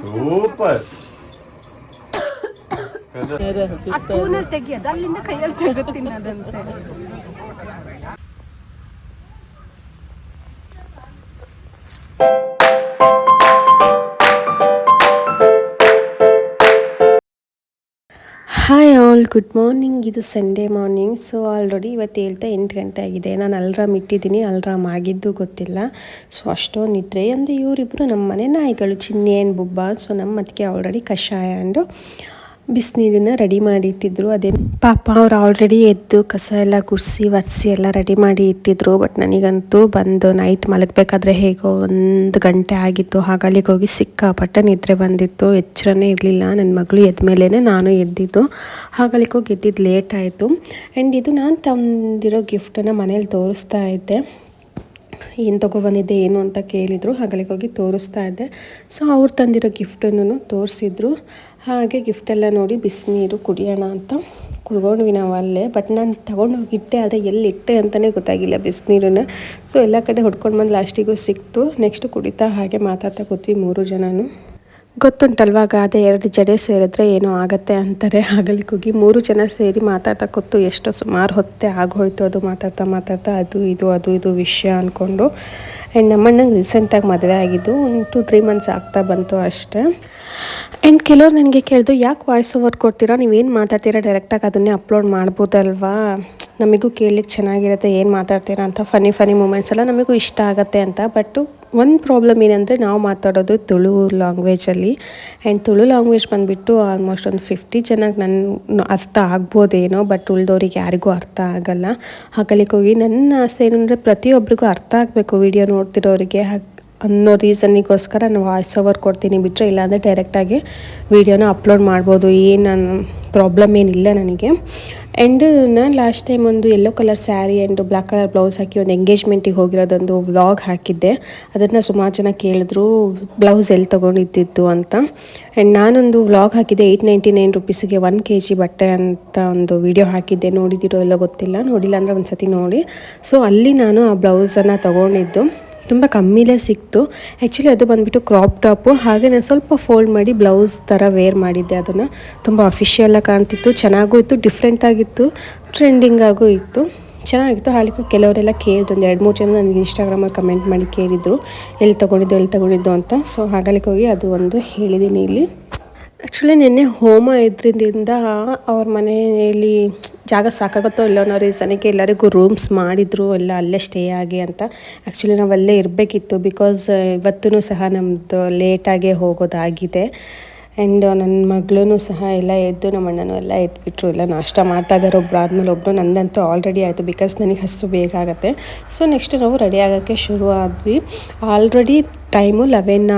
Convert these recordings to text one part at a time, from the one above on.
Super. ಆ ಸ್ಪೂನಲ್ಲಿ ತೆಗಿಯೋದು. ಅಲ್ಲಿಂದ ಕೈಯಲ್ಲಿ ತೆಗೆದು ತಿನ್ನೋದಂತೆ. ಆಲ್ ಗುಡ್ ಮಾರ್ನಿಂಗ್ ಇದು ಸಂಡೇ ಮಾರ್ನಿಂಗ್ ಸೊ ಆಲ್ರೆಡಿ ಇವತ್ತು ಹೇಳ್ತಾ ಎಂಟು ಗಂಟೆ ಆಗಿದೆ. ನಾನು ಅಲ್ರಾಮ್ ಇಟ್ಟಿದ್ದೀನಿ. ಅಲ್ರಾಮ್ ಆಗಿದ್ದು ಗೊತ್ತಿಲ್ಲ. ಸೊ ಅಷ್ಟೊಂದು ನಿದ್ರೆ ಅಂದರೆ ಇವರಿಬ್ಬರು ನಮ್ಮ ಮನೆ ನಾಯಿಗಳು ಚಿನ್ನಿ ಬೊಬ್ಬ. ಬುಬ್ಬ ಸೊ ನಮ್ಮ ಅದಕ್ಕೆ ಆಲ್ರೆಡಿ ಕಷಾಯ ಆ್ಯಂಡು ಬಿಸಿನೀರನ್ನ ರೆಡಿ ಮಾಡಿ ಇಟ್ಟಿದ್ರು ಅದೇ ಪಾಪ ಅವ್ರು ಆಲ್ರೆಡಿ ಎದ್ದು ಕಸ ಎಲ್ಲ ಗುಡಿಸಿ, ಒರೆಸಿ ಎಲ್ಲ ರೆಡಿ ಮಾಡಿ ಇಟ್ಟಿದ್ರು. ಬಟ್ ನನಗಂತೂ ಬಂದು ನೈಟ್ ಮಲಗಬೇಕಾದ್ರೆ ಹೇಗೋ ಒಂದು ಗಂಟೆ ಆಗಿತ್ತು. ಹಾಗೆ ಅಲ್ಲಿಗೆ ಹೋಗಿ ಸಿಕ್ಕಾಪಟ್ಟೆ ನಿದ್ರೆ ಬಂದಿತ್ತು. ಎಚ್ಚರನೇ ಇರಲಿಲ್ಲ. ನನ್ನ ಮಗಳು ಎದ್ದ ಮೇಲೇ ನಾನು ಎದ್ದಿದ್ದು. ಹಾಗಲ್ಲಿಗೆ ಹೋಗಿ ಎದ್ದಿದ್ದು ಲೇಟ್ ಆಯಿತು. ಆ್ಯಂಡ್ ಇದು ನಾನು ತಂದಿರೋ ಗಿಫ್ಟನ್ನು ಮನೇಲಿ ತೋರಿಸ್ತಾ ಇದ್ದೆ. ಏನು ತೊಗೊಬಂದಿದ್ದೆ ಏನು ಅಂತ ಕೇಳಿದರು. ಹಾಗಲಿಗೆ ಹೋಗಿ ತೋರಿಸ್ತಾ ಇದ್ದೆ. ಸೊ ಅವ್ರು ತಂದಿರೋ ಗಿಫ್ಟನ್ನು ತೋರಿಸಿದ್ರು. ಹಾಗೆ ಗಿಫ್ಟೆಲ್ಲ ನೋಡಿ ಬಿಸಿನೀರು ಕುಡಿಯೋಣ ಅಂತ ಕುಡ್ಕೊಂಡ್ವಿ ನಾವು ಅಲ್ಲೇ. ಬಟ್ ನಾನು ತೊಗೊಂಡೋಗಿಟ್ಟೆ ಆದರೆ ಎಲ್ಲಿ ಇಟ್ಟೆ ಅಂತಲೇ ಗೊತ್ತಾಗಿಲ್ಲ ಬಿಸಿನೀರನ್ನ. ಸೊ ಎಲ್ಲ ಕಡೆ ಹೊಡ್ಕೊಂಡು ಬಂದು ಲಾಸ್ಟಿಗೂ ಸಿಕ್ತು. ನೆಕ್ಸ್ಟ್ ಕುಡಿತಾ ಹಾಗೆ ಮಾತಾಡ್ತಾ ಕೂತ್ವಿ ಮೂರು ಜನನು. ಗೊತ್ತುಂಟಲ್ವಾ? ಗಾದೆ ಎರಡು ಜಡೆ ಸೇರಿದ್ರೆ ಏನೋ ಆಗತ್ತೆ ಅಂತಾರೆ. ಆಗಲಿ ಹೋಗಿ ಮೂರು ಜನ ಸೇರಿ ಮಾತಾಡ್ತಾ ಕೂತು ಎಷ್ಟೋ ಸುಮಾರು ಹೊತ್ತೆ ಆಗೋಯ್ತು ಅದು ಮಾತಾಡ್ತಾ ಮಾತಾಡ್ತಾ, ಅದು ಇದು ಅದು ಇದು ವಿಷಯ ಅಂದ್ಕೊಂಡು ಆ್ಯಂಡ್ ನಮ್ಮಣ್ಣಂಗೆ ರೀಸೆಂಟಾಗಿ ಮದುವೆ ಆಗಿದ್ದು ಒಂದು ಟು ತ್ರೀ ಮಂತ್ಸ್ ಆಗ್ತಾ ಬಂತು ಅಷ್ಟೇ. ಆ್ಯಂಡ್ ಕೆಲವ್ರು ನನಗೆ ಕೇಳಿದ್ರು, ಯಾಕೆ ವಾಯ್ಸ್ ಓವರ್ ಕೊಡ್ತೀರಾ? ನೀವೇನು ಮಾತಾಡ್ತೀರಾ? ಡೈರೆಕ್ಟಾಗಿ ಅದನ್ನೇ ಅಪ್ಲೋಡ್ ಮಾಡ್ಬೋದಲ್ವಾ? ನಮಗೂ ಕೇಳಲಿಕ್ಕೆ ಚೆನ್ನಾಗಿರುತ್ತೆ, ಏನು ಮಾತಾಡ್ತೀರಾ ಅಂತ ಫನಿ ಫನಿ ಮೂಮೆಂಟ್ಸ್ ಎಲ್ಲ ನಮಗೂ ಇಷ್ಟ ಆಗುತ್ತೆ ಅಂತ. ಬಟ್ಟು ಒಂದು ಪ್ರಾಬ್ಲಮ್ ಏನಂದರೆ ನಾವು ಮಾತಾಡೋದು ತುಳು ಲ್ಯಾಂಗ್ವೇಜಲ್ಲಿ ಆ್ಯಂಡ್ ತುಳು ಲ್ಯಾಂಗ್ವೇಜ್ ಬಂದುಬಿಟ್ಟು ಆಲ್ಮೋಸ್ಟ್ ಒಂದು ಫಿಫ್ಟಿ ಜನಕ್ಕೆ ನನ್ನ ಅರ್ಥ ಆಗ್ಬೋದೇನೋ ಬಟ್ ಉಳಿದವ್ರಿಗೆ ಯಾರಿಗೂ ಅರ್ಥ ಆಗಲ್ಲ. ಹೋಗಿ ನನ್ನ ಆಸೆ ಏನಂದರೆ ಪ್ರತಿಯೊಬ್ಬರಿಗೂ ಅರ್ಥ ಆಗಬೇಕು ವಿಡಿಯೋ ನೋಡ್ತಿರೋರಿಗೆ. ಅನ್ನೋ ರೀಸನ್ನಿಗೋಸ್ಕರ ನಾನು ವಾಯ್ಸ್ ಓವರ್ ಕೊಡ್ತೀನಿ ಬಿಟ್ಟರೆ ಇಲ್ಲಾಂದರೆ ಡೈರೆಕ್ಟಾಗಿ ವೀಡಿಯೋನ ಅಪ್ಲೋಡ್ ಮಾಡ್ಬೋದು. ಏನು ಪ್ರಾಬ್ಲಮ್ ಏನಿಲ್ಲ ನನಗೆ. ಆ್ಯಂಡ್ ನಾನು ಲಾಸ್ಟ್ ಟೈಮ್ ಒಂದು yellow colour saree and black colour blouse ಹಾಕಿ ಒಂದು ಎಂಗೇಜ್ಮೆಂಟಿಗೆ ಹೋಗಿರೋದೊಂದು ವ್ಲಾಗ್ ಹಾಕಿದ್ದೆ. ಅದನ್ನು ಸುಮಾರು ಜನ ಕೇಳಿದ್ರು ಬ್ಲೌಸ್ ಎಲ್ಲಿ ತೊಗೊಂಡಿದ್ದಿತ್ತು ಅಂತ? ಆ್ಯಂಡ್ ನಾನೊಂದು ವ್ಲಾಗ್ ಹಾಕಿದ್ದೆ ಏಯ್ಟ್ ನೈಂಟಿ ನೈನ್ ರುಪೀಸಿಗೆ ಒನ್ ಕೆ ಜಿ ಬಟ್ಟೆ ಅಂತ ಒಂದು ವಿಡಿಯೋ ಹಾಕಿದ್ದೆ. ನೋಡಿದಿರೋ ಎಲ್ಲ ಗೊತ್ತಿಲ್ಲ, ನೋಡಿಲ್ಲ ಅಂದರೆ ಒಂದು ಸತಿ ನೋಡಿ. ಸೊ ಅಲ್ಲಿ ನಾನು ಆ ಬ್ಲೌಸನ್ನು ತೊಗೊಂಡಿದ್ದು. ತುಂಬ ಕಮ್ಮಿಲೇ ಸಿಕ್ತು. ಆ್ಯಕ್ಚುಲಿ ಅದು ಬಂದುಬಿಟ್ಟು ಕ್ರಾಪ್ ಟಾಪು ಹಾಗೆ ನಾನು ಸ್ವಲ್ಪ ಫೋಲ್ಡ್ ಮಾಡಿ ಬ್ಲೌಸ್ ಥರ ವೇರ್ ಮಾಡಿದ್ದೆ ಅದನ್ನು. ತುಂಬ ಅಫಿಷಿಯಲಾಗಿ ಕಾಣ್ತಿತ್ತು, ಚೆನ್ನಾಗೂ ಇತ್ತು ಡಿಫ್ರೆಂಟಾಗಿತ್ತು ಆಗಿತ್ತು ಟ್ರೆಂಡಿಂಗ್ ಆಗೂ ಇತ್ತು. ಚೆನ್ನಾಗಿತ್ತು, ಹಾಲಿಗೂ ಕೆಲವರೆಲ್ಲ ಕೇಳಿದ್ರು ಒಂದು ಎರಡು ಮೂರು ಜನ ನನಗೆ ಇನ್ಸ್ಟಾಗ್ರಾಮಲ್ಲಿ ಕಮೆಂಟ್ ಮಾಡಿ ಕೇಳಿದರು. ಎಲ್ಲಿ ತೊಗೊಂಡಿದ್ದು ಎಲ್ಲಿ ತೊಗೊಂಡಿದ್ದು ಅಂತ. ಸೊ ಹಾಗಲಿಕ್ಕೆ ಹೋಗಿ ಅದು ಒಂದು ಹೇಳಿದ್ದೀನಿ ಇಲ್ಲಿ. ಆ್ಯಕ್ಚುಲಿ ನಿನ್ನೆ ಹೋಮ ಇದ್ರಿಂದ ಅವ್ರ ಮನೆಯಲ್ಲಿ ಜಾಗ ಸಾಕಾಗುತ್ತೋ ಇಲ್ಲೋ ಅನ್ನೋ ರೀಸನಿಗೆ ಎಲ್ಲರಿಗೂ ರೂಮ್ಸ್ ಮಾಡಿದ್ರು, ಎಲ್ಲ ಅಲ್ಲೇ ಸ್ಟೇ ಆಗಿ ಅಂತ. ಆ್ಯಕ್ಚುಲಿ ನಾವು ಅಲ್ಲೇ ಇರಬೇಕಿತ್ತು ಬಿಕಾಸ್ ಇವತ್ತೂ ಸಹ ನಮ್ಮದು ಲೇಟಾಗೇ ಹೋಗೋದಾಗಿದೆ. ಆ್ಯಂಡ್ ನನ್ನ ಮಗಳೂ ಸಹ ಎಲ್ಲ ಎದ್ದು ನಮ್ಮ ಅಣ್ಣನೂ ಎಲ್ಲ ಎದ್ಬಿಟ್ರು, ಎಲ್ಲ ನಾಷ್ಟ ಮಾಡ್ತಾ ಇದ್ದಾರೆ ಒಬ್ರು ಆದಮೇಲೆ ಒಬ್ಬರು ನಂದಂತೂ ಆಲ್ರೆಡಿ ಆಯಿತು ಬಿಕಾಸ್ ನನಗೆ ಹಸು ಬೇಗ ಆಗುತ್ತೆ. ಸೊ ನೆಕ್ಸ್ಟ್ ನಾವು ರೆಡಿ ಆಗೋಕ್ಕೆ ಶುರು ಆದ್ವಿ. ಆಲ್ರೆಡಿ ಟೈಮು ಲೆವೆನ್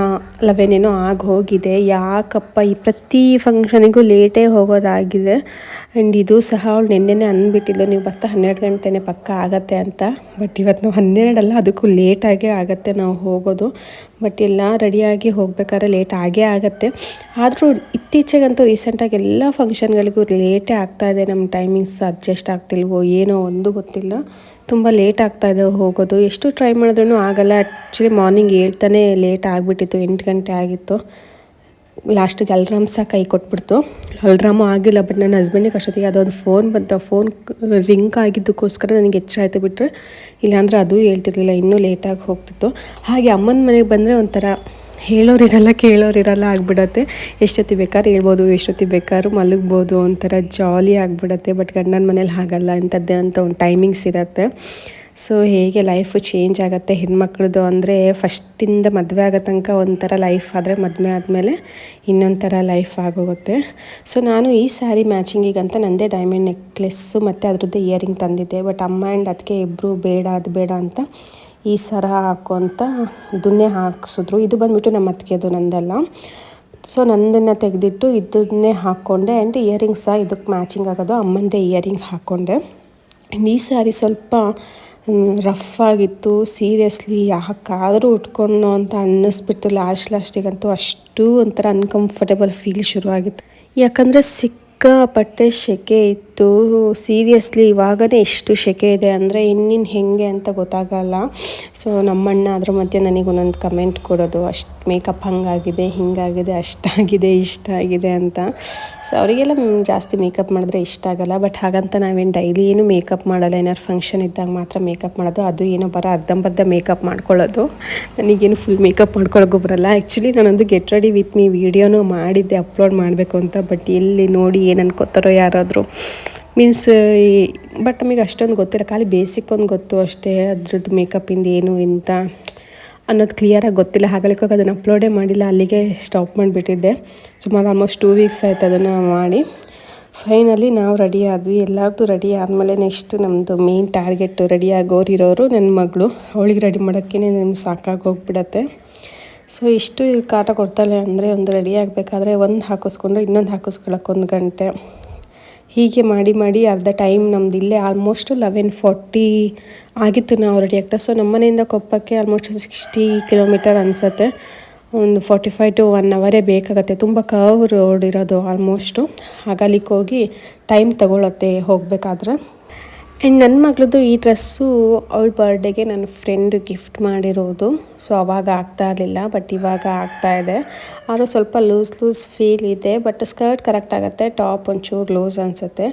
ಲೆವೆನ್ ಏನೋ ಆಗಿ ಹೋಗಿದೆ. ಯಾಕಪ್ಪ ಈ ಪ್ರತಿ ಫಂಕ್ಷನಿಗೂ ಲೇಟೇ ಹೋಗೋದಾಗಿದೆ. ಆ್ಯಂಡ್ ಇದು ಸಹ ಅವಳು ನಿನ್ನೆನೇ ಅಂದ್ಬಿಟ್ಟಿದ್ದು ನೀವು ಬರ್ತಾ ಹನ್ನೆರಡು ಗಂಟೆನೇ ಪಕ್ಕ ಆಗತ್ತೆ ಅಂತ. ಬಟ್ ಇವತ್ತು ನಾವು ಹನ್ನೆರಡಲ್ಲ ಅದಕ್ಕೂ ಲೇಟಾಗೇ ಆಗುತ್ತೆ ನಾವು ಹೋಗೋದು. ಬಟ್ ಎಲ್ಲ ರೆಡಿಯಾಗಿ ಹೋಗ್ಬೇಕಾದ್ರೆ ಲೇಟ್ ಆಗೇ ಆಗುತ್ತೆ. ಆದರೂ ಇತ್ತೀಚೆಗಂತೂ ರೀಸೆಂಟಾಗಿ ಎಲ್ಲ ಫಂಕ್ಷನ್ಗಳಿಗೂ ಲೇಟೇ ಆಗ್ತಾ ಇದೆ. ನಮ್ಮ ಟೈಮಿಂಗ್ಸ್ ಅಡ್ಜಸ್ಟ್ ಆಗ್ತಿಲ್ವೋ ಏನೋ ಒಂದು ಗೊತ್ತಿಲ್ಲ. ತುಂಬ ಲೇಟ್ ಆಗ್ತಾ ಇದೆ ಹೋಗೋದು. ಎಷ್ಟು ಟ್ರೈ ಮಾಡಿದ್ರೂ ಆಗಲ್ಲ. ಆ್ಯಕ್ಚುಲಿ ಮಾರ್ನಿಂಗ್ ಹೇಳ್ತಾನೆ ಲೇಟ್ ಆಗಿಬಿಟ್ಟಿತ್ತು, ಎಂಟು ಗಂಟೆ ಆಗಿತ್ತು. ಲಾಸ್ಟಿಗೆ ಅಲ್ರಾಮ್ ಸಹ ಕೈ ಕೊಟ್ಬಿಡ್ತು. ಅಲ್ರಾಮು ಆಗಿಲ್ಲ ಬಟ್ ನನ್ನ ಹಸ್ಬೆಂಡಿಗೆ ಅಷ್ಟೊತ್ತಿಗೆ ಅದೊಂದು ಫೋನ್ ಬಂತು. ಫೋನ್ ರಿಂಗ್ ಆಗಿದ್ದಕ್ಕೋಸ್ಕರ ನನಗೆ ಎಚ್ಚರ ಆಯಿತು ಬಿಟ್ಟರೆ ಇಲ್ಲಾಂದರೆ ಅದು ಹೇಳ್ತಿರ್ಲಿಲ್ಲ, ಇನ್ನೂ ಲೇಟಾಗಿ ಹೋಗ್ತಿತ್ತು. ಹಾಗೆ ಅಮ್ಮನ ಮನೆಗೆ ಬಂದರೆ ಒಂಥರ ಹೇಳೋರಿರಲ್ಲ, ಕೇಳೋರಿರಲ್ಲ ಆಗಿಬಿಡತ್ತೆ. ಎಷ್ಟೊತ್ತಿ ಬೇಕಾದ್ರೆ ಹೇಳ್ಬೋದು ಎಷ್ಟೊತ್ತಿ ಬೇಕಾದ್ರೂ ಮಲಗ್ಬೋದು, ಒಂಥರ ಜಾಲಿ ಆಗಿಬಿಡತ್ತೆ. ಬಟ್ ಗಂಡನ ಮನೇಲಿ ಹಾಗಲ್ಲ, ಇಂಥದ್ದೇ ಅಂತ ಒಂದು ಟೈಮಿಂಗ್ಸ್ ಇರುತ್ತೆ. ಸೊ ಹೇಗೆ ಲೈಫು ಚೇಂಜ್ ಆಗುತ್ತೆ ಹೆಣ್ಮಕ್ಳದ್ದು ಅಂದರೆ ಫಸ್ಟಿಂದ ಮದುವೆ ಆಗೋ ತನಕ ಒಂಥರ ಲೈಫ್ ಆದರೆ ಮದುವೆ ಆದಮೇಲೆ ಇನ್ನೊಂದು ಥರ ಲೈಫ್ ಆಗೋಗುತ್ತೆ. ಸೊ ನಾನು ಈ ಸ್ಯಾರಿ ಮ್ಯಾಚಿಂಗಿಗಂತ ನನ್ನದೇ ಡೈಮಂಡ್ ನೆಕ್ಲೆಸ್ಸು ಮತ್ತು ಅದರದ್ದೇ ಇಯರಿಂಗ್ ತಂದಿದ್ದೆ. ಬಟ್ ಅಮ್ಮ ಆ್ಯಂಡ್ ಅದಕ್ಕೆ ಇಬ್ಬರು ಬೇಡ, ಅದು ಬೇಡ ಅಂತ ಈ ಸರ ಹಾಕು ಅಂತ ಇದನ್ನೇ ಹಾಕ್ಸಿದ್ರು. ಇದು ಬಂದುಬಿಟ್ಟು ನಮ್ಮ ಅತ್ತಿಗೆದು ನಂದಲ್ಲ. ಸೊ ನಂದನ್ನು ತೆಗೆದಿಟ್ಟು ಇದನ್ನೇ ಹಾಕ್ಕೊಂಡೆ ಆ್ಯಂಡ್ ಇಯರಿಂಗ್ಸ್ ಸಹ ಇದಕ್ಕೆ ಮ್ಯಾಚಿಂಗ್ ಆಗೋದು ಅಮ್ಮಂದೇ ಇಯರಿಂಗ್ ಹಾಕ್ಕೊಂಡೆ ಈ ಸ್ಯಾರಿ ಸ್ವಲ್ಪ ರಫ್ ಆಗಿತ್ತು. ಸೀರಿಯಸ್ಲಿ ಯಾಕಾದರೂ ಉಟ್ಕೊಂಡು ಅಂತ ಅನ್ನಿಸ್ಬಿಟ್ಟು ಲಾಸ್ಟ್ ಲಾಸ್ಟಿಗಂತೂ ಅಷ್ಟು ಒಂಥರ ಅನ್ಕಂಫರ್ಟೇಬಲ್ ಫೀಲ್ ಶುರುವಾಗಿತ್ತು. ಯಾಕಂದರೆ ಸಿಕ್ಕಾಪಟ್ಟೆ ಸೆಕೆ ಇತ್ತು. ಇತ್ತು ಸೀರಿಯಸ್ಲಿ ಇವಾಗನೇ ಇಷ್ಟು ಸೆಕೆ ಇದೆ ಅಂದರೆ ಇನ್ನಿನ್ನು ಹೆಂಗೆ ಅಂತ ಗೊತ್ತಾಗಲ್ಲ. ಸೊ ನಮ್ಮಣ್ಣ ಅದ್ರ ಮಧ್ಯೆ ನನಗೆ ಒಂದೊಂದು ಕಮೆಂಟ್ ಕೊಡೋದು, ಅಷ್ಟು ಮೇಕಪ್ ಹಂಗಾಗಿದೆ, ಹಿಂಗಾಗಿದೆ, ಅಷ್ಟಾಗಿದೆ, ಇಷ್ಟ ಆಗಿದೆ ಅಂತ. ಸೊ ಅವರಿಗೆಲ್ಲ ಜಾಸ್ತಿ ಮೇಕಪ್ ಮಾಡಿದ್ರೆ ಇಷ್ಟ ಆಗಲ್ಲ. ಬಟ್ ಹಾಗಂತ ನಾವೇನು ಡೈಲಿ ಏನು ಮೇಕಪ್ ಮಾಡಲ್ಲ, ಏನಾದ್ರು ಫಂಕ್ಷನ್ ಇದ್ದಾಗ ಮಾತ್ರ ಮೇಕಪ್ ಮಾಡೋದು. ಅದು ಏನೋ ಬರೋ ಅರ್ಧಂಬರ್ಧ ಮೇಕಪ್ ಮಾಡ್ಕೊಳ್ಳೋದು. ನನಗೇನು ಫುಲ್ ಮೇಕಪ್ ಮಾಡ್ಕೊಳ್ಳೋಕೆ ಬರಲ್ಲ ಆ್ಯಕ್ಚುಲಿ ನಾನೊಂದು ಗೆಟ್ ರೆಡಿ ವಿತ್ ಮೀ ವಿಡಿಯೋನೂ ಮಾಡಿದ್ದೆ, ಅಪ್ಲೋಡ್ ಮಾಡಬೇಕು ಅಂತ. ಬಟ್ ಎಲ್ಲಿ ನೋಡಿ ಏನು ಅನ್ಕೋತಾರೋ ಯಾರಾದರೂ. ಮೀನ್ಸ್ ಬಟ್ ನಮಗೆ ಅಷ್ಟೊಂದು ಗೊತ್ತಿಲ್ಲ. ಖಾಲಿ ಬೇಸಿಕ್ ಒಂದು ಗೊತ್ತು ಅಷ್ಟೇ. ಅದ್ರದ್ದು ಮೇಕಪ್ಪಿಂದ ಏನು ಎಂತ ಅನ್ನೋದು ಕ್ಲಿಯರಾಗಿ ಗೊತ್ತಿಲ್ಲ. ಹಾಗಾಗಿ ಅದನ್ನು ಅಪ್ಲೋಡೇ ಮಾಡಿಲ್ಲ. ಅಲ್ಲಿಗೆ ಸ್ಟಾಪ್ ಮಾಡಿಬಿಟ್ಟಿದ್ದೆ. ಸುಮಾರು ಆಲ್ಮೋಸ್ಟ್ ಟೂ ವೀಕ್ಸ್ ಆಯಿತು ಅದನ್ನು ಮಾಡಿ. ಫೈನಲಿ ನಾವು ರೆಡಿ ಆದ್ವಿ. ಎಲ್ಲರದ್ದು ರೆಡಿ ಆದಮೇಲೆ ನೆಕ್ಸ್ಟ್ ನಮ್ಮದು ಮೇನ್ ಟಾರ್ಗೆಟ್ ರೆಡಿ ಆಗೋರಿರೋರು ನನ್ನ ಮಗಳು. ಅವಳಿಗೆ ರೆಡಿ ಮಾಡೋಕ್ಕೇ ನಮ್ಗೆ ಸಾಕಾಗಿ ಹೋಗ್ಬಿಡತ್ತೆ. ಸೊ ಇಷ್ಟು ಕಾಟ ಕೊಡ್ತಾಳೆ ಅಂದರೆ ಒಂದು ರೆಡಿ ಆಗಬೇಕಾದ್ರೆ ಒಂದು ಹಾಕಿಸ್ಕೊಂಡು ಇನ್ನೊಂದು ಹಾಕಿಸ್ಕೊಳಕ್ಕೆ ಒಂದು ಗಂಟೆ. ಹೀಗೆ ಮಾಡಿ ಮಾಡಿ ಅರ್ಧ ಟೈಮ್ ನಮ್ದು ಇಲ್ಲೇ ಆಲ್ಮೋಸ್ಟ್ ಲೆವೆನ್ ಫಾರ್ಟಿ ಆಗಿತ್ತು ನಾವು ರೆಡಿ ಆಗ್ತಾ. ಸೊ ನಮ್ಮ ಮನೆಯಿಂದ ಕೊಪ್ಪಕ್ಕೆ ಆಲ್ಮೋಸ್ಟ್ ಸಿಕ್ಸ್ಟಿ ಕಿಲೋಮೀಟರ್ ಅನಿಸುತ್ತೆ. ಒಂದು ಫಾರ್ಟಿ ಫೈವ್ ಟು ಒನ್ ಅವರೇ ಬೇಕಾಗತ್ತೆ. ತುಂಬ ಕರ್ವ್ ರೋಡ್ ಇರೋದು ಆಲ್ಮೋಸ್ಟು ಹಾಗಲಿಕ್ಕೆ ಹೋಗಿ ಟೈಮ್ ತಗೊಳತ್ತೆ ಹೋಗಬೇಕಾದ್ರೆ. ಆ್ಯಂಡ್ ನನ್ನ ಮಗಳದ್ದು ಈ ಡ್ರೆಸ್ಸು ಅವಳ ಬರ್ಡೇಗೆ ನನ್ನ ಫ್ರೆಂಡ್ ಗಿಫ್ಟ್ ಮಾಡಿರೋದು. ಸೊ ಅವಾಗ ಆಗ್ತಾ ಇರಲಿಲ್ಲ ಬಟ್ ಇವಾಗ ಆಗ್ತಾ ಇದೆ. ಆದರೂ ಸ್ವಲ್ಪ ಲೂಸ್ ಲೂಸ್ ಫೀಲ್ ಇದೆ ಬಟ್ ಸ್ಕರ್ಟ್ ಕರೆಕ್ಟ್ ಆಗುತ್ತೆ ಟಾಪ್ ಒಂಚೂರು ಲೂಸ್ ಅನಿಸುತ್ತೆ.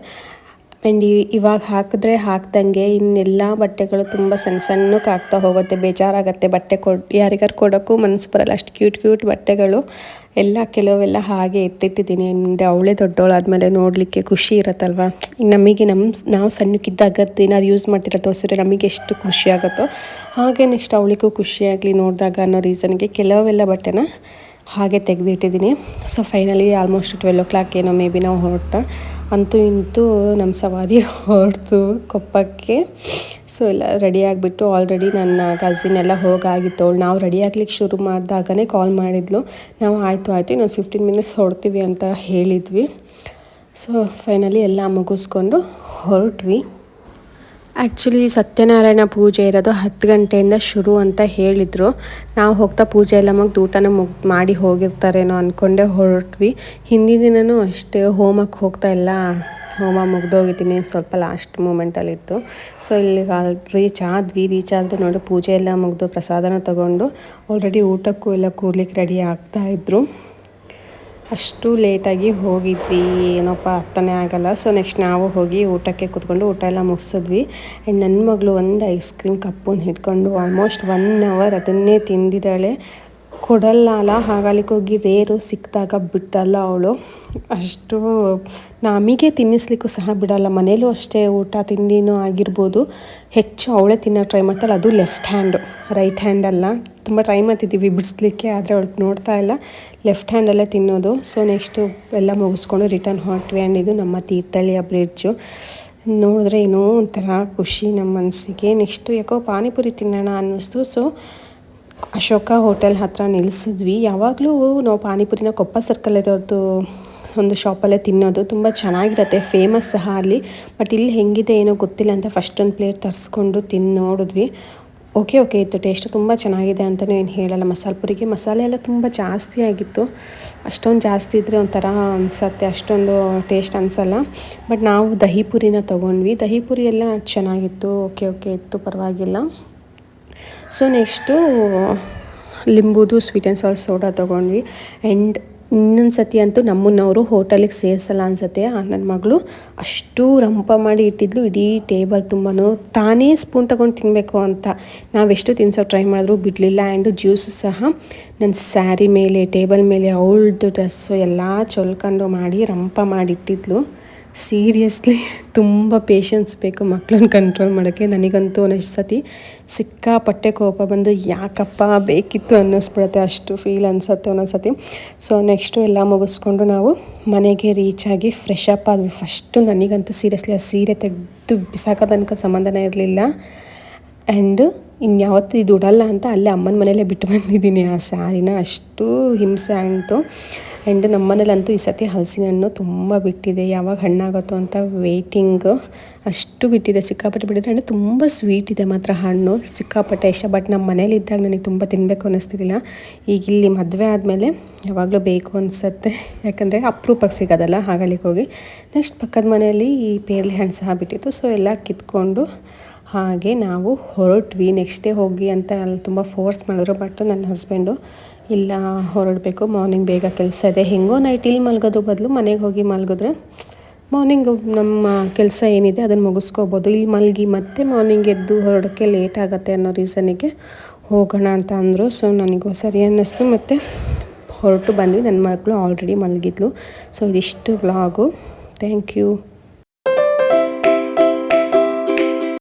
ಆ್ಯಂಡ್ ಇವಾಗ ಹಾಕಿದ್ರೆ ಹಾಕ್ದಂಗೆ ಇನ್ನೆಲ್ಲ ಬಟ್ಟೆಗಳು ತುಂಬ ಸಣ್ಣ ಸಣ್ಣಕ್ಕೆ ಆಗ್ತಾ ಹೋಗುತ್ತೆ, ಬೇಜಾರಾಗುತ್ತೆ ಬಟ್ಟೆ ಕೊಡ್ ಯಾರಿಗಾರು ಕೊಡೋಕ್ಕೂ ಮನಸ್ಸು ಬರಲ್ಲ. ಅಷ್ಟು ಕ್ಯೂಟ್ ಕ್ಯೂಟ್ ಬಟ್ಟೆಗಳು. ಎಲ್ಲ ಕೆಲವೆಲ್ಲ ಹಾಗೆ ಎತ್ತಿಟ್ಟಿದ್ದೀನಿ. ಮುಂದೆ ಅವಳೇ ದೊಡ್ಡವಳು ಆದಮೇಲೆ ನೋಡಲಿಕ್ಕೆ ಖುಷಿ ಇರುತ್ತಲ್ವ? ನಮಗೆ ನಮ್ಮ ನಾವು ಸಣ್ಣಕ್ಕಿದ್ದಾಗ ಏನಾದ್ರು ಯೂಸ್ ಮಾಡ್ತಿರೋ ತೋರಿಸಿದ್ರೆ ನಮಗೆ ಎಷ್ಟು ಖುಷಿ ಆಗುತ್ತೋ ಹಾಗೆ ನೆಕ್ಸ್ಟ್ ಅವಳಿಗೂ ಖುಷಿಯಾಗಲಿ ನೋಡಿದಾಗ ಅನ್ನೋ ರೀಸನ್ಗೆ ಕೆಲವೆಲ್ಲ ಬಟ್ಟೆನ ಹಾಗೆ ತೆಗೆದಿಟ್ಟಿದ್ದೀನಿ. So finally almost twelve o'clock ಏನೋ ಮೇ ಬಿ ನಾವು ಹೊರಡ್ತಾ ಅಂತೂ ಇಂತೂ ನಮ್ಮ ಸವಾರಿ ಹೊರಡ್ತು ಕೊಪ್ಪಕ್ಕೆ. ಸೊ ಎಲ್ಲ ರೆಡಿ ಆಗಿಬಿಟ್ಟು ಆಲ್ರೆಡಿ ನನ್ನ ಕಸಿನ್ ಎಲ್ಲ ಹೋಗಾಗಿತ್ತು. ಅವಳು ನಾವು ರೆಡಿ ಆಗ್ಲಿಕ್ಕೆ ಶುರು ಮಾಡಿದಾಗನೇ ಕಾಲ್ ಮಾಡಿದ್ಲು. ನಾವು ಆಯಿತು ಆಯಿತು, ಇನ್ನೊಂದು ಫಿಫ್ಟೀನ್ ಮಿನಿಟ್ಸ್ ಹೊಡ್ತೀವಿ ಅಂತ ಹೇಳಿದ್ವಿ. ಸೊ ಫೈನಲಿ ಎಲ್ಲ ಮುಗಿಸ್ಕೊಂಡು ಹೊರಟ್ವಿ. ಆ್ಯಕ್ಚುಲಿ ಸತ್ಯನಾರಾಯಣ ಪೂಜೆ ಇರೋದು ಹತ್ತು ಗಂಟೆಯಿಂದ ಶುರು ಅಂತ ಹೇಳಿದರು. ನಾವು ಹೋಗ್ತಾ ಪೂಜೆ ಎಲ್ಲ ಮುಗ್ದು ಊಟನ ಮುಗ್, ಮಾಡಿ ಹೋಗಿರ್ತಾರೇನೋ ಅಂದ್ಕೊಂಡೆ ಹೊರಟ್ವಿ. ಹಿಂದಿನ ದಿನವೂ ಅಷ್ಟೇ ಹೋಮಕ್ಕೆ ಹೋಗ್ತಾ ಎಲ್ಲ ಹೋಮ ಮುಗ್ದೋಗಿದ್ದೀನಿ ಸ್ವಲ್ಪ ಲಾಸ್ಟ್ ಮೂಮೆಂಟಲ್ಲಿತ್ತು ಸೊ ಇಲ್ಲಿ ರೀಚ್ ಆದ್ವಿ. ರೀಚ್ ಆದರೆ ನೋಡಿ ಪೂಜೆ ಎಲ್ಲ ಮುಗಿದು ಪ್ರಸಾದನ ತಗೊಂಡು ಆಲ್ರೆಡಿ ಊಟಕ್ಕೂ ಎಲ್ಲ ಕೂರ್ಲಿಕ್ಕೆ ರೆಡಿ ಆಗ್ತಾಯಿದ್ರು ಅಷ್ಟು ಲೇಟಾಗಿ ಹೋಗಿದ್ವಿ. ಏನಪ್ಪ ಅರ್ಥನೇ ಆಗಲ್ಲ. ಸೊ ನೆಕ್ಸ್ಟ್ ನಾವು ಹೋಗಿ ಊಟಕ್ಕೆ ಕೂತ್ಕೊಂಡು ಊಟ ಎಲ್ಲ ಮುಗಿಸಿದ್ವಿ. ಆ್ಯಂಡ್ ನನ್ನ ಮಗಳು ಒಂದು ಐಸ್ ಕ್ರೀಮ್ ಕಪ್ಪನ್ನು ಹಿಡ್ಕೊಂಡು ಆಲ್ಮೋಸ್ಟ್ ಒನ್ ಅವರ್ ಅದನ್ನೇ ತಿಂದಿದ್ದಾಳೆ. ಕೊಡಲ್ಲ ಅಲ್ಲ ಹಾಗಾಲಿಕ್ಕೆ ಹೋಗಿ ರೇರು ಸಿಕ್ಕಿದಾಗ ಬಿಟ್ಟಲ್ಲ ಅವಳು. ಅಷ್ಟು ನಮಗೆ ತಿನ್ನಿಸ್ಲಿಕ್ಕೂ ಸಹ ಬಿಡಲ್ಲ. ಮನೇಲೂ ಅಷ್ಟೇ ಊಟ ತಿಂಡಿನೂ ಆಗಿರ್ಬೋದು. ಹೆಚ್ಚು ಅವಳೇ ತಿನ್ನೋಕೆ ಟ್ರೈ ಮಾಡ್ತಾಳೆ. ಅದು ಲೆಫ್ಟ್ ಹ್ಯಾಂಡು ರೈಟ್ ಹ್ಯಾಂಡ್ ಅಲ್ಲ. ತುಂಬ ಟ್ರೈ ಮಾಡ್ತಿದ್ದೀವಿ ಬಿಡಿಸ್ಲಿಕ್ಕೆ, ಆದರೆ ಅವಳು ನೋಡ್ತಾ ಇಲ್ಲ. ಲೆಫ್ಟ್ ಹ್ಯಾಂಡಲ್ಲೇ ತಿನ್ನೋದು. ಸೊ ನೆಕ್ಸ್ಟು ಎಲ್ಲ ಮುಗಿಸ್ಕೊಂಡು ರಿಟರ್ನ್ ಹೊರಟ್ವಿ. ಆ್ಯಂಡ್ ಇದು ನಮ್ಮ ತೀರ್ಥಳ್ಳಿಯ ಬ್ರಿಡ್ಜು ನೋಡಿದ್ರೆ ಏನೋ ಒಂಥರ ಖುಷಿ ನಮ್ಮ ಮನಸ್ಸಿಗೆ. ನೆಕ್ಸ್ಟು ಯಾಕೋ ಪಾನಿಪುರಿ ತಿನ್ನೋಣ ಅನ್ನಿಸ್ತು. ಸೊ ಅಶೋಕ ಹೋಟೆಲ್ ಹತ್ರ ನಿಲ್ಲಿಸಿದ್ವಿ ಯಾವಾಗಲೂ ನಾವು ಪಾನಿಪುರಿನ ಕೊಪ್ಪ ಸರ್ಕಲ್ ಇರೋದು ಒಂದು ಶಾಪಲ್ಲೇ ತಿನ್ನೋದು ತುಂಬ ಚೆನ್ನಾಗಿರುತ್ತೆ ಫೇಮಸ್ ಸಹ ಅಲ್ಲಿ. ಬಟ್ ಇಲ್ಲಿ ಹೆಂಗಿದೆ ಏನೋ ಗೊತ್ತಿಲ್ಲ ಅಂತ ಫಸ್ಟ್ ಒಂದು ಪ್ಲೇಟ್ ತರಿಸ್ಕೊಂಡು ತಿಂದು ನೋಡಿದ್ವಿ. ಓಕೆ ಓಕೆ ಇತ್ತು. ಟೇಸ್ಟ್ ತುಂಬ ಚೆನ್ನಾಗಿದೆ ಅಂತಲೂ ಏನು ಹೇಳಲ್ಲ. ಮಸಾಲೆ ಪುರಿಗೆ ಮಸಾಲೆ ಎಲ್ಲ ತುಂಬ ಜಾಸ್ತಿ ಆಗಿತ್ತು. ಅಷ್ಟೊಂದು ಜಾಸ್ತಿ ಇದ್ದರೆ ಒಂಥರ ಅನಿಸತ್ತೆ, ಅಷ್ಟೊಂದು ಟೇಸ್ಟ್ ಅನಿಸಲ್ಲ. ಬಟ್ ನಾವು ದಹಿ ಪುರಿನ ತೊಗೊಂಡ್ವಿ. ದಹಿ ಪುರಿ ಎಲ್ಲ ಚೆನ್ನಾಗಿತ್ತು. ಓಕೆ ಓಕೆ ಇತ್ತು. ಪರವಾಗಿಲ್ಲ. ಸೊ ನೆಕ್ಸ್ಟು ಲಿಂಬುದು ಸ್ವೀಟ್ ಆ್ಯಂಡ್ ಸಾಲ್ಟ್ ಸೋಡಾ ತೊಗೊಂಡ್ವಿ. ಆ್ಯಂಡ್ ಇನ್ನೊಂದು ಸತಿ ಅಂತೂ ನಮ್ಮನ್ನವರು ಹೋಟೆಲಿಗೆ ಸೇರಿಸಲ್ಲ ಅನ್ಸತ್ತೆ. ನನ್ನ ಮಗಳು ಅಷ್ಟು ರಂಪ ಮಾಡಿ ಇಟ್ಟಿದ್ಲು. ಇಡೀ ಟೇಬಲ್ ತುಂಬಾ ತಾನೇ ಸ್ಪೂನ್ ತಗೊಂಡು ತಿನ್ನಬೇಕು ಅಂತ. ನಾವೆಷ್ಟು ತಿನ್ಸೋ ಟ್ರೈ ಮಾಡಿದ್ರು ಬಿಡಲಿಲ್ಲ. ಆ್ಯಂಡ್ ಜ್ಯೂಸು ಸಹ ನನ್ನ ಸ್ಯಾರಿ ಮೇಲೆ, ಟೇಬಲ್ ಮೇಲೆ, ಅವಳದು ಡ್ರೆಸ್ಸು ಎಲ್ಲ ಚೊಲ್ಕೊಂಡು ಮಾಡಿ ರಂಪ ಮಾಡಿಟ್ಟಿದ್ಲು ಸೀರಿಯಸ್ಲಿ ತುಂಬ ಪೇಷನ್ಸ್ ಬೇಕು ಮಕ್ಕಳನ್ನ ಕಂಟ್ರೋಲ್ ಮಾಡೋಕ್ಕೆ. ನನಗಂತೂ ಒಂದಷ್ಟು ಸತಿ ಸಿಕ್ಕಾಪಟ್ಟೆ ಕೋಪ ಬಂದು ಯಾಕಪ್ಪ ಬೇಕಿತ್ತು ಅನ್ನಿಸ್ಬಿಡುತ್ತೆ, ಅಷ್ಟು ಫೀಲ್ ಅನಿಸುತ್ತೆ ಒಂದೊಂದು ಸತಿ. ಸೊ ನೆಕ್ಸ್ಟು ಎಲ್ಲ ಮುಗಿಸ್ಕೊಂಡು ನಾವು ಮನೆಗೆ ರೀಚ್ ಆಗಿ ಫ್ರೆಶ್ ಅಪ್ ಆದ್ವಿ. ಫಸ್ಟು ನನಗಂತೂ ಸೀರಿಯಸ್ಲಿ ಆ ಸೀರೆ ತೆಗೆದು ಬಿಸಾಕೋ ತನಕ ಸಮಾಧಾನ ಇರಲಿಲ್ಲ. ಆ್ಯಂಡ್ ಇನ್ಯಾವತ್ತೂ ಇದು ಉಡಲ್ಲ ಅಂತ ಅಲ್ಲೇ ಅಮ್ಮನ ಮನೆಯಲ್ಲೇ ಬಿಟ್ಟು ಬಂದಿದ್ದೀನಿ ಆ ಸ್ಯಾರಿನ. ಅಷ್ಟು ಹಿಂಸೆ ಆಯಿತು. ಆ್ಯಂಡ್ ನಮ್ಮ ಮನೇಲಂತೂ ಈ ಸತಿ ಹಲಸಿನ ಹಣ್ಣು ತುಂಬ ಬಿಟ್ಟಿದೆ. ಯಾವಾಗ ಹಣ್ಣಾಗುತ್ತೋ ಅಂತ ವೇಟಿಂಗು ಅಷ್ಟು ಬಿಟ್ಟಿದೆ. ಸಿಕ್ಕಾಪಟ್ಟೆ ಬಿಟ್ಟಿದೆ. ಆ್ಯಂಡ್ ತುಂಬ ಸ್ವೀಟ್ ಇದೆ ಮಾತ್ರ ಹಣ್ಣು. ಸಿಕ್ಕಾಪಟ್ಟೆ ಇಷ್ಟ. ಬಟ್ ನಮ್ಮ ಮನೇಲಿ ಇದ್ದಾಗ ನನಗೆ ತುಂಬ ತಿನ್ನಬೇಕು ಅನ್ನಿಸ್ತಿರಲಿಲ್ಲ. ಈಗ ಇಲ್ಲಿ ಮದುವೆ ಆದಮೇಲೆ ಯಾವಾಗಲೂ ಬೇಕು ಅನಿಸುತ್ತೆ. ಯಾಕಂದರೆ ಅಪ್ರೂಪಕ್ಕೆ ಸಿಗೋದಲ್ಲ ಹಾಗಲಿಗೆ ಹೋಗಿ. ನೆಕ್ಸ್ಟ್ ಪಕ್ಕದ ಮನೆಯಲ್ಲಿ ಈ ಪೇರ್ಲೆ ಹಣ್ಣು ಸಹ ಬಿಟ್ಟಿತ್ತು. ಸೊ ಎಲ್ಲ ಕಿತ್ಕೊಂಡು ಹಾಗೆ ನಾವು ಹೊರಟ್ವಿ. ನೆಕ್ಸ್ಟ್ ಡೇ ಹೋಗಿ ಅಂತ ಅಲ್ಲಿ ತುಂಬ ಫೋರ್ಸ್ ಮಾಡಿದ್ರು. ಬಟ್ ನನ್ನ ಹಸ್ಬೆಂಡು ಇಲ್ಲ, ಹೊರಡಬೇಕು. ಮಾರ್ನಿಂಗ್ ಬೇಗ ಕೆಲಸ ಇದೆ. ಹೆಂಗೋ ನೈಟ್ ಇಲ್ಲಿ ಮಲ್ಗೋದು ಬದಲು ಮನೆಗೆ ಹೋಗಿ ಮಲಗಿದ್ರೆ ಮಾರ್ನಿಂಗ್ ನಮ್ಮ ಕೆಲಸ ಏನಿದೆ ಅದನ್ನು ಮುಗಿಸ್ಕೋಬೋದು. ಇಲ್ಲಿ ಮಲಗಿ ಮತ್ತೆ ಮಾರ್ನಿಂಗ್ ಎದ್ದು ಹೊರಡೋಕ್ಕೆ ಲೇಟ್ ಆಗುತ್ತೆ ಅನ್ನೋ ರೀಸನಿಗೆ ಹೋಗೋಣ ಅಂತ ಅಂದರು. ಸೊ ನನಗೂ ಸರಿ ಅನ್ನಿಸ್ತು. ಮತ್ತು ಹೊರಟು ಬಂದ್ವಿ. ನನ್ನ ಮಕ್ಕಳು ಆಲ್ರೆಡಿ ಮಲಗಿದ್ಲು. ಸೊ ಇದಿಷ್ಟು ವ್ಲಾಗು ಥ್ಯಾಂಕ್ ಯು